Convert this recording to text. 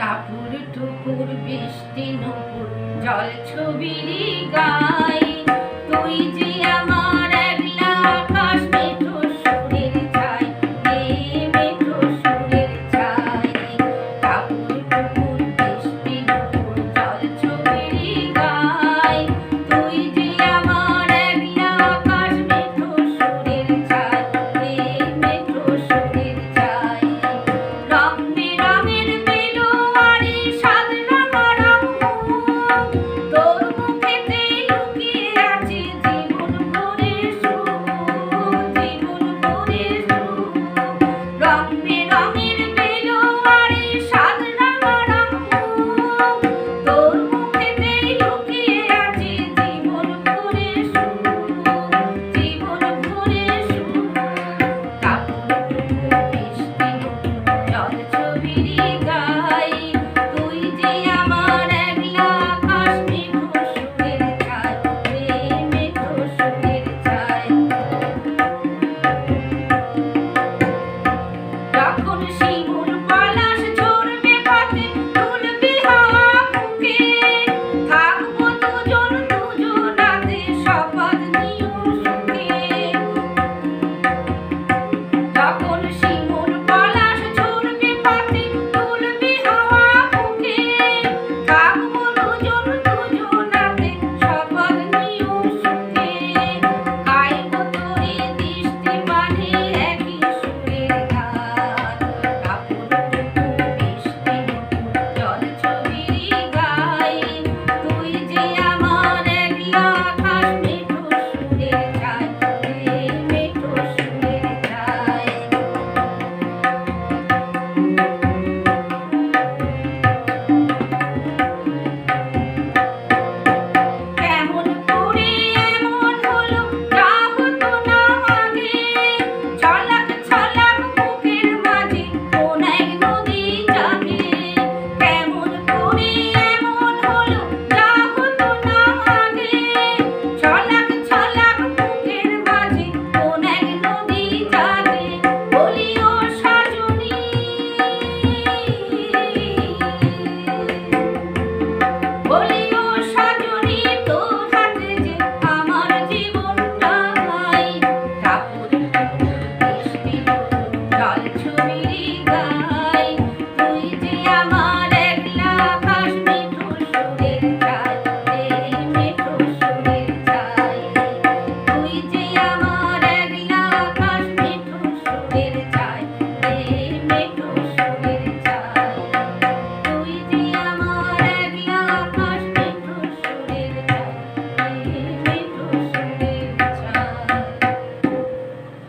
টাপুর টুপুর বৃষ্টি নপুর জল ছবিরি গাই। তুই যে